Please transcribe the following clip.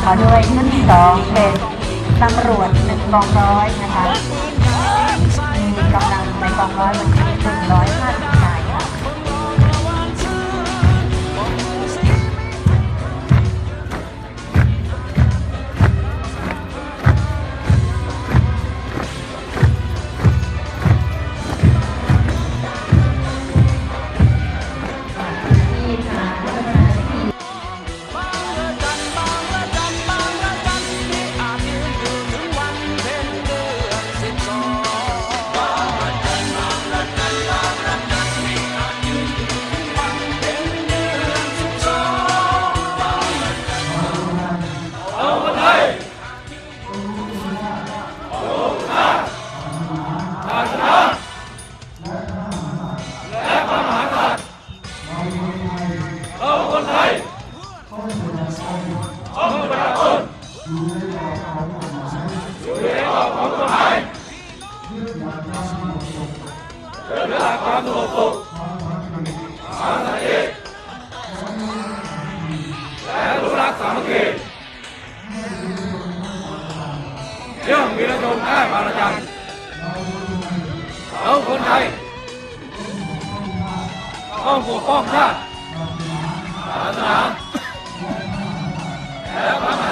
เขาด้วยชุดที่สองเป็นตำรวจหนึ่งกองร้อยนะคะมีกำลังในกองร้อยวันนี้หนึ่งร้อยห้าสิบ ความสงบสุขสามัคคีและรู้รักสามัคคีเรื่องวีรชนได้มาราจเราคนไทยต้องปกป้องชาติศาสนาและพระ